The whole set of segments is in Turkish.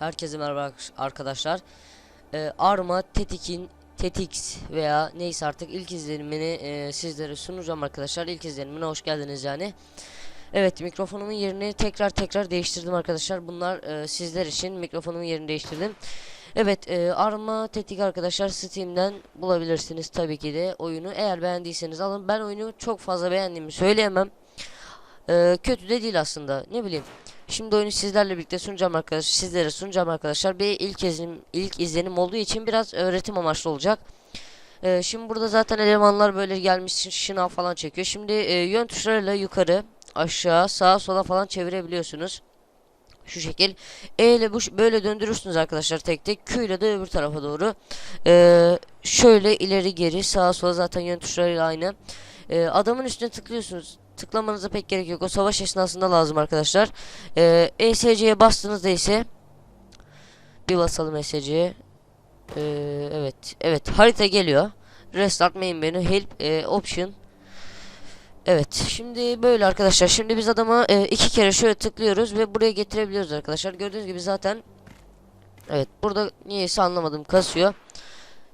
Herkese merhaba arkadaşlar. Ee, Arma Tetik'in Tetix veya neyse artık ilk izlenimini e, sizlere sunacağım arkadaşlar. İlk izlenimine hoş geldiniz yani. Evet mikrofonumun yerini tekrar tekrar değiştirdim arkadaşlar. Bunlar e, sizler için mikrofonumun yerini değiştirdim. Evet e, Arma Tetik arkadaşlar Steam'den bulabilirsiniz tabii ki de oyunu. Eğer beğendiyseniz alın. Ben oyunu çok fazla beğendiğimi söyleyemem. E, kötü de değil aslında. Ne bileyim. Şimdi oyunu sizlerle birlikte sunacağım arkadaşlar. Sizlere sunacağım arkadaşlar. Bir ilk izlenim, ilk izlenim olduğu için biraz öğretim amaçlı olacak. Ee, şimdi burada zaten elemanlar böyle gelmiş şınav falan çekiyor. Şimdi e, yön tuşlarıyla yukarı, aşağı, sağa, sola falan çevirebiliyorsunuz. Şu şekil. E ile bu böyle döndürürsünüz arkadaşlar tek tek. Q ile de öbür tarafa doğru. Ee, şöyle ileri geri, sağa sola zaten yön tuşlarıyla aynı. Ee, adamın üstüne tıklıyorsunuz tıklamanıza pek gerek yok. O savaş esnasında lazım arkadaşlar. Ee, ESC'ye bastığınızda ise bir basalım ESC'ye. Ee, evet. Evet. Harita geliyor. Restart main menü help e, option. Evet. Şimdi böyle arkadaşlar. Şimdi biz adama e, iki kere şöyle tıklıyoruz ve buraya getirebiliyoruz arkadaşlar. Gördüğünüz gibi zaten Evet. Burada niyeyse anlamadım. Kasıyor.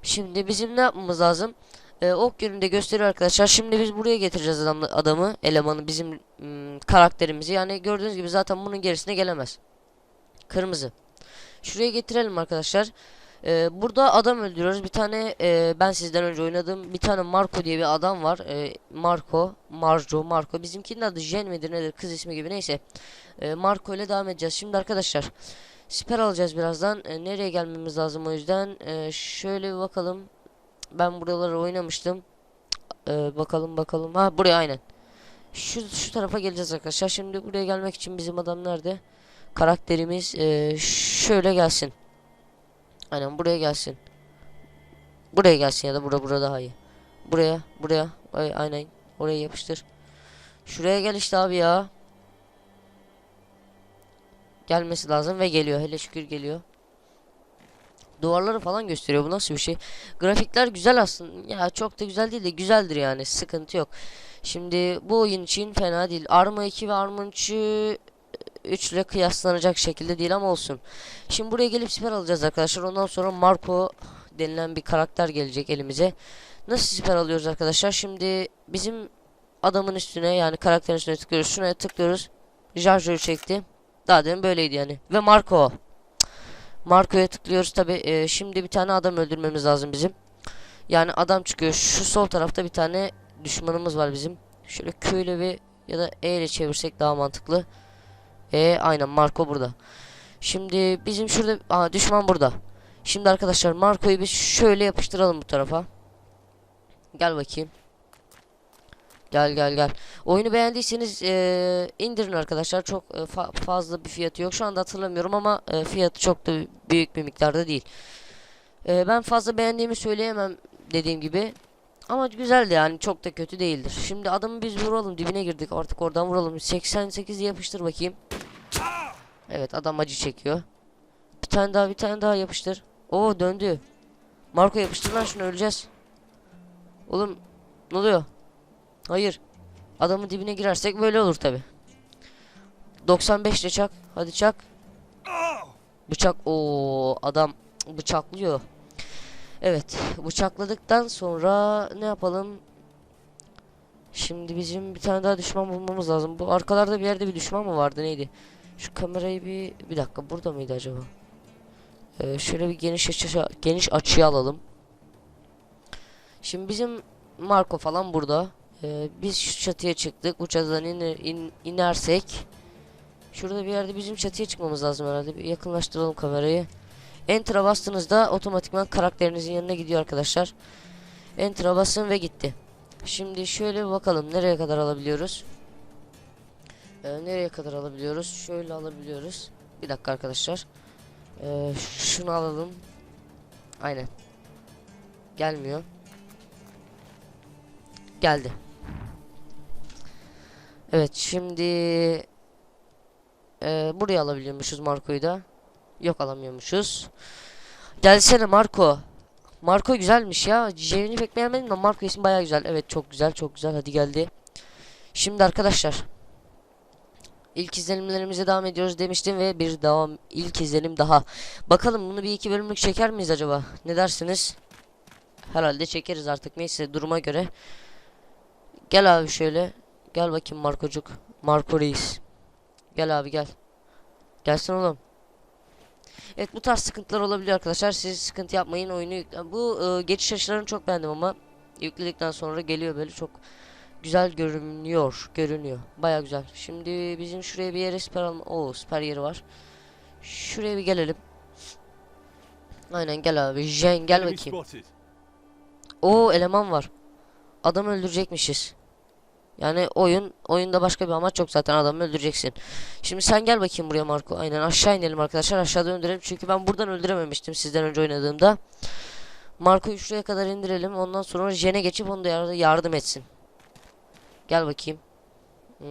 Şimdi bizim ne yapmamız lazım? E, ok yönünde gösteriyor arkadaşlar. Şimdi biz buraya getireceğiz adam, adamı, elemanı, bizim ım, karakterimizi. Yani gördüğünüz gibi zaten bunun gerisine gelemez. Kırmızı. Şuraya getirelim arkadaşlar. E, burada adam öldürüyoruz. Bir tane e, ben sizden önce oynadığım bir tane Marco diye bir adam var. E, Marco, Marco, Marco. Bizimkinin adı Jen midir nedir kız ismi gibi neyse. E, Marco ile devam edeceğiz. Şimdi arkadaşlar. Siper alacağız birazdan. E, nereye gelmemiz lazım o yüzden. E, şöyle bir bakalım. Ben buraları oynamıştım. Ee, bakalım bakalım. Ha buraya aynen. Şu şu tarafa geleceğiz arkadaşlar. Şimdi buraya gelmek için bizim adam nerede? Karakterimiz e, şöyle gelsin. Aynen buraya gelsin. Buraya gelsin ya da burada burada daha iyi. Buraya, buraya. Ay, aynen. Oraya yapıştır. Şuraya gel işte abi ya. Gelmesi lazım ve geliyor. Hele şükür geliyor duvarları falan gösteriyor. Bu nasıl bir şey? Grafikler güzel aslında. Ya çok da güzel değil de güzeldir yani. Sıkıntı yok. Şimdi bu oyun için fena değil. Arma 2 ve Arma 3'ü 3 ile kıyaslanacak şekilde değil ama olsun. Şimdi buraya gelip siper alacağız arkadaşlar. Ondan sonra Marco denilen bir karakter gelecek elimize. Nasıl siper alıyoruz arkadaşlar? Şimdi bizim adamın üstüne yani karakterin üstüne tıklıyoruz. Şuna tıklıyoruz. Jarjo'yu çekti. Daha demin böyleydi yani. Ve Marco. Marco'ya tıklıyoruz tabi. E, şimdi bir tane adam öldürmemiz lazım bizim. Yani adam çıkıyor. Şu sol tarafta bir tane düşmanımız var bizim. Şöyle ile bir ya da E ile çevirsek daha mantıklı. E aynen Marco burada. Şimdi bizim şurada aa, düşman burada. Şimdi arkadaşlar Marco'yu biz şöyle yapıştıralım bu tarafa. Gel bakayım. Gel gel gel. Oyunu beğendiyseniz e, indirin arkadaşlar. Çok e, fa fazla bir fiyatı yok. Şu anda hatırlamıyorum ama e, fiyatı çok da büyük bir miktarda değil. E, ben fazla beğendiğimi söyleyemem dediğim gibi. Ama güzeldi yani çok da kötü değildir. Şimdi adamı biz vuralım dibine girdik artık oradan vuralım. 88 yapıştır bakayım. Evet adam acı çekiyor. Bir tane daha bir tane daha yapıştır. Oo döndü. Marco yapıştır lan şunu öleceğiz. Oğlum ne oluyor? Hayır. Adamın dibine girersek böyle olur tabi. 95 ile çak. Hadi çak. Bıçak. o adam bıçaklıyor. Evet. Bıçakladıktan sonra ne yapalım? Şimdi bizim bir tane daha düşman bulmamız lazım. Bu arkalarda bir yerde bir düşman mı vardı neydi? Şu kamerayı bir bir dakika burada mıydı acaba? Ee, şöyle bir geniş açı geniş açıya alalım. Şimdi bizim Marco falan burada. Ee, biz şu çatıya çıktık. Bu çatıdan in, in, inersek şurada bir yerde bizim çatıya çıkmamız lazım herhalde. Bir yakınlaştıralım kamerayı. Enter'a bastığınızda otomatikman karakterinizin yanına gidiyor arkadaşlar. Enter'a basın ve gitti. Şimdi şöyle bir bakalım nereye kadar alabiliyoruz. Ee, nereye kadar alabiliyoruz? Şöyle alabiliyoruz. Bir dakika arkadaşlar. Ee, şunu alalım. Aynen. Gelmiyor. Geldi. Evet şimdi e, buraya alabiliyormuşuz Marco'yu da. Yok alamıyormuşuz. Gelsene Marco. Marco güzelmiş ya. Jerry'ni pek beğenmedim ama Marco isim baya güzel. Evet çok güzel çok güzel. Hadi geldi. Şimdi arkadaşlar. ilk izlenimlerimize devam ediyoruz demiştim ve bir devam ilk izlenim daha. Bakalım bunu bir iki bölümlük çeker miyiz acaba? Ne dersiniz? Herhalde çekeriz artık neyse duruma göre. Gel abi şöyle. Gel bakayım Markocuk. Marco Reis. Gel abi gel. Gelsin oğlum. Evet bu tarz sıkıntılar olabiliyor arkadaşlar. Siz sıkıntı yapmayın oyunu. Bu e, geçiş açılarını çok beğendim ama yükledikten sonra geliyor böyle çok güzel görünüyor. Görünüyor. Baya güzel. Şimdi bizim şuraya bir yere siper alma. Oo siper yeri var. Şuraya bir gelelim. Aynen gel abi. Jen gel bakayım. Oo eleman var. Adam öldürecekmişiz. Yani oyun oyunda başka bir amaç yok zaten adamı öldüreceksin. Şimdi sen gel bakayım buraya Marco. Aynen aşağı inelim arkadaşlar. Aşağıda öldürelim. Çünkü ben buradan öldürememiştim sizden önce oynadığımda. Marco'yu şuraya kadar indirelim. Ondan sonra Jen'e geçip onu da yar- yardım etsin. Gel bakayım. Hmm.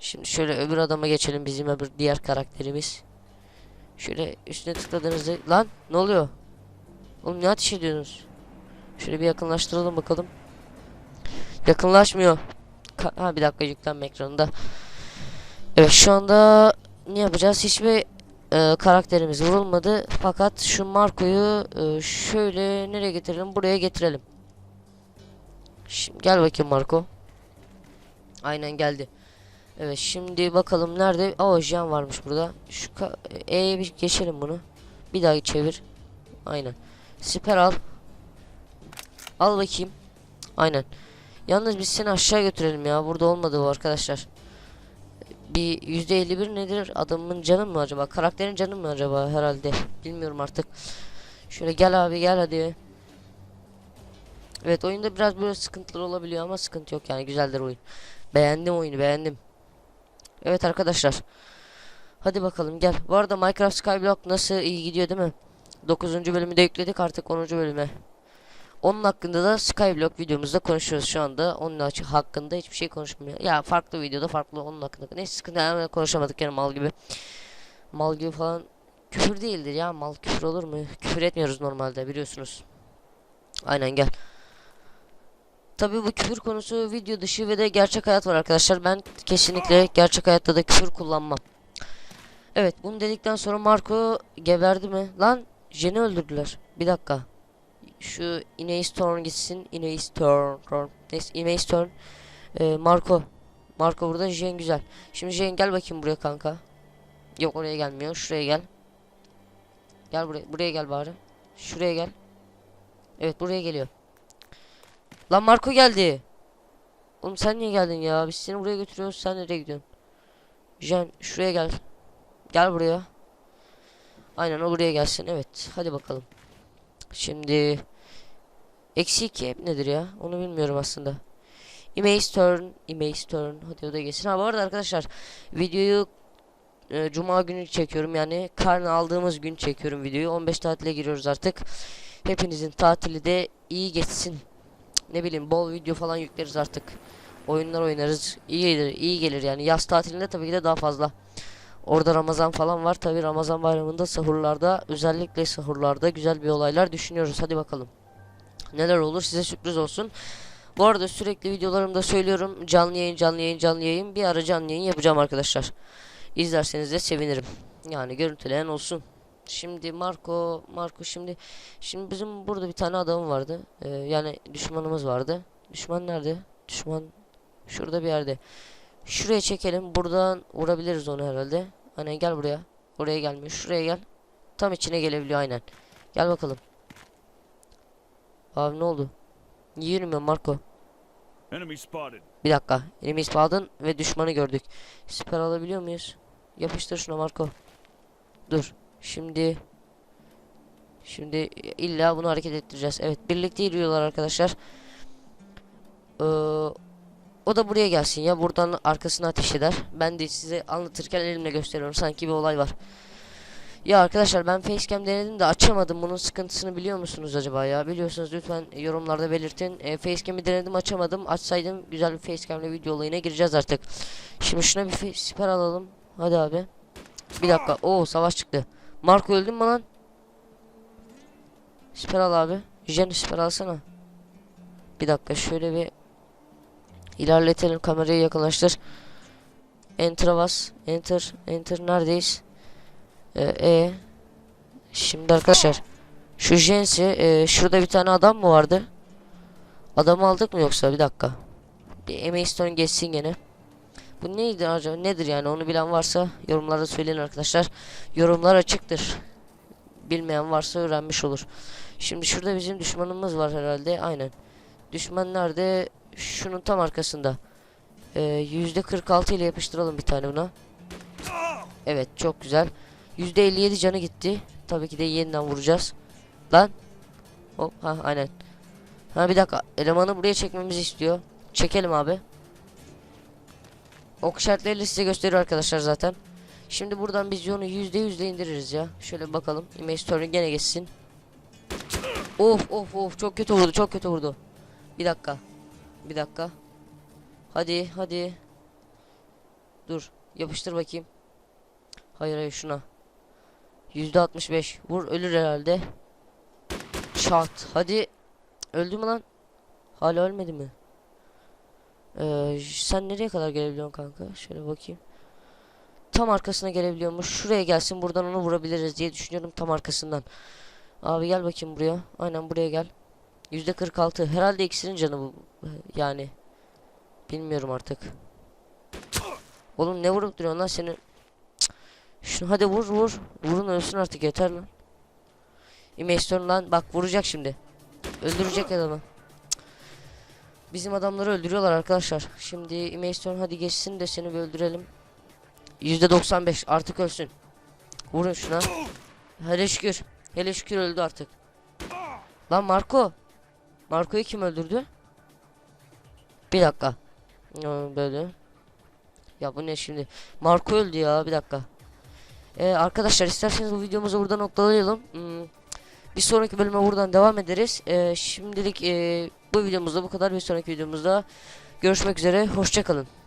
Şimdi şöyle öbür adama geçelim bizim öbür diğer karakterimiz. Şöyle üstüne tıkladığınızda lan ne oluyor? Oğlum ne ateş ediyorsunuz? Şöyle bir yakınlaştıralım bakalım. Yakınlaşmıyor. Ha bir dakika yüklenme ekranında. Evet şu anda ne yapacağız? Hiçbir e, karakterimiz vurulmadı. Fakat şu Marco'yu e, şöyle nereye getirelim? Buraya getirelim. Şimdi gel bakayım Marco. Aynen geldi. Evet şimdi bakalım nerede? Aa Jen varmış burada. Şu ka- E'ye bir geçelim bunu. Bir daha çevir. Aynen. Siper al. Al bakayım. Aynen. Yalnız biz seni aşağı götürelim ya. Burada olmadı bu arkadaşlar. Bir %51 nedir? Adamın canı mı acaba? Karakterin canı mı acaba? Herhalde. Bilmiyorum artık. Şöyle gel abi gel hadi. Evet oyunda biraz böyle sıkıntılar olabiliyor ama sıkıntı yok yani güzeldir oyun. Beğendim oyunu beğendim. Evet arkadaşlar. Hadi bakalım gel. Bu arada Minecraft Skyblock nasıl iyi gidiyor değil mi? 9. bölümü de yükledik artık 10. bölüme. Onun hakkında da Skyblock videomuzda konuşuyoruz şu anda. Onun hakkında hiçbir şey konuşmuyor. Ya farklı videoda farklı onun hakkında. Neyse sıkıntı hemen konuşamadık yani mal gibi. Mal gibi falan. Küfür değildir ya mal küfür olur mu? Küfür etmiyoruz normalde biliyorsunuz. Aynen gel. Tabii bu küfür konusu video dışı ve de gerçek hayat var arkadaşlar. Ben kesinlikle gerçek hayatta da küfür kullanmam. Evet bunu dedikten sonra Marco geberdi mi? Lan Jen'i öldürdüler. Bir dakika. Şu Iney Storm gitsin. Iney Storm. Storm. Neyse Iney Storm. Ee, Marco. Marco burada Jen güzel. Şimdi Jen gel bakayım buraya kanka. Yok oraya gelmiyor. Şuraya gel. Gel buraya. Buraya gel bari. Şuraya gel. Evet buraya geliyor. Lan Marco geldi. Oğlum sen niye geldin ya? Biz seni buraya götürüyoruz. Sen nereye gidiyorsun? Jen şuraya gel. Gel buraya. Aynen o buraya gelsin. Evet. Hadi bakalım. Şimdi eksi 2 hep nedir ya? Onu bilmiyorum aslında. Image turn, image turn. Hadi o da geçsin. Ha bu arada arkadaşlar videoyu e, cuma günü çekiyorum. Yani karnı aldığımız gün çekiyorum videoyu. 15 tatile giriyoruz artık. Hepinizin tatili de iyi geçsin. Ne bileyim bol video falan yükleriz artık. Oyunlar oynarız. İyi gelir, iyi gelir yani. Yaz tatilinde tabii ki de daha fazla. Orada Ramazan falan var. Tabi Ramazan bayramında sahurlarda özellikle sahurlarda güzel bir olaylar düşünüyoruz. Hadi bakalım. Neler olur size sürpriz olsun. Bu arada sürekli videolarımda söylüyorum. Canlı yayın canlı yayın canlı yayın. Bir ara canlı yayın yapacağım arkadaşlar. İzlerseniz de sevinirim. Yani görüntüleyen olsun. Şimdi Marco Marco şimdi şimdi bizim burada bir tane adam vardı. Ee, yani düşmanımız vardı. Düşman nerede? Düşman şurada bir yerde. Şuraya çekelim. Buradan vurabiliriz onu herhalde. Aynen gel buraya. Oraya gelmiyor. Şuraya gel. Tam içine gelebiliyor aynen. Gel bakalım. Abi ne oldu? Niye yürümüyor Marco? Bir dakika. Elimi ispaldın ve düşmanı gördük. Siper alabiliyor muyuz? Yapıştır şuna Marco. Dur. Şimdi Şimdi illa bunu hareket ettireceğiz. Evet birlikte yürüyorlar arkadaşlar. Ee, o da buraya gelsin ya. Buradan arkasına ateş eder. Ben de size anlatırken elimle gösteriyorum. Sanki bir olay var. Ya arkadaşlar ben facecam denedim de açamadım. Bunun sıkıntısını biliyor musunuz acaba ya? Biliyorsanız lütfen yorumlarda belirtin. E, facecam'i denedim açamadım. Açsaydım güzel bir facecam ile video olayına gireceğiz artık. Şimdi şuna bir siper alalım. Hadi abi. Bir dakika. Oo savaş çıktı. Marco öldün mü lan? Siper al abi. Jen siper alsana. Bir dakika şöyle bir ilerletelim kamerayı yakınlaştır. Enter'a bas. Enter. Enter neredeyiz? Ee, e. Şimdi arkadaşlar. Şu Jensi. e, şurada bir tane adam mı vardı? Adamı aldık mı yoksa? Bir dakika. Bir Emma geçsin gene. Bu neydi acaba? Nedir yani? Onu bilen varsa yorumlarda söyleyin arkadaşlar. Yorumlar açıktır. Bilmeyen varsa öğrenmiş olur. Şimdi şurada bizim düşmanımız var herhalde. Aynen. Düşman nerede? Şunun tam arkasında. Ee, Yüzde 46 ile yapıştıralım bir tane buna. Evet çok güzel. Yüzde 57 canı gitti. Tabii ki de yeniden vuracağız. Lan. Hop ha aynen. Ha bir dakika. Elemanı buraya çekmemizi istiyor. Çekelim abi. Ok işaretleriyle size gösteriyor arkadaşlar zaten. Şimdi buradan biz onu yüzde yüzde indiririz ya. Şöyle bakalım. Image story gene geçsin. Of of of çok kötü vurdu çok kötü vurdu. Bir dakika. Bir dakika. Hadi hadi. Dur yapıştır bakayım. Hayır hayır şuna. Yüzde 65. Vur ölür herhalde. Şat. Hadi. Öldü mü lan? Hala ölmedi mi? Ee, sen nereye kadar gelebiliyorsun kanka? Şöyle bakayım. Tam arkasına gelebiliyormuş. Şuraya gelsin buradan onu vurabiliriz diye düşünüyorum tam arkasından. Abi gel bakayım buraya. Aynen buraya gel. Yüzde 46. Herhalde ikisinin canı bu. Yani. Bilmiyorum artık. Oğlum ne vurup duruyorsun lan seni? Şunu hadi vur vur. Vurun ölsün artık yeter lan. İmeston lan bak vuracak şimdi. Öldürecek adamı. Bizim adamları öldürüyorlar arkadaşlar. Şimdi İmeston hadi geçsin de seni öldürelim. %95 artık ölsün. Vurun şuna. Hele şükür. Hele şükür öldü artık. Lan Marco. Marco'yu kim öldürdü? Bir dakika. Aa, Böyle. Ya bu ne şimdi? Marco öldü ya bir dakika. Ee, arkadaşlar isterseniz bu videomuzu burada noktalayalım. Hmm, bir sonraki bölüme buradan devam ederiz. Ee, şimdilik e, bu videomuzda bu kadar. Bir sonraki videomuzda görüşmek üzere. Hoşçakalın.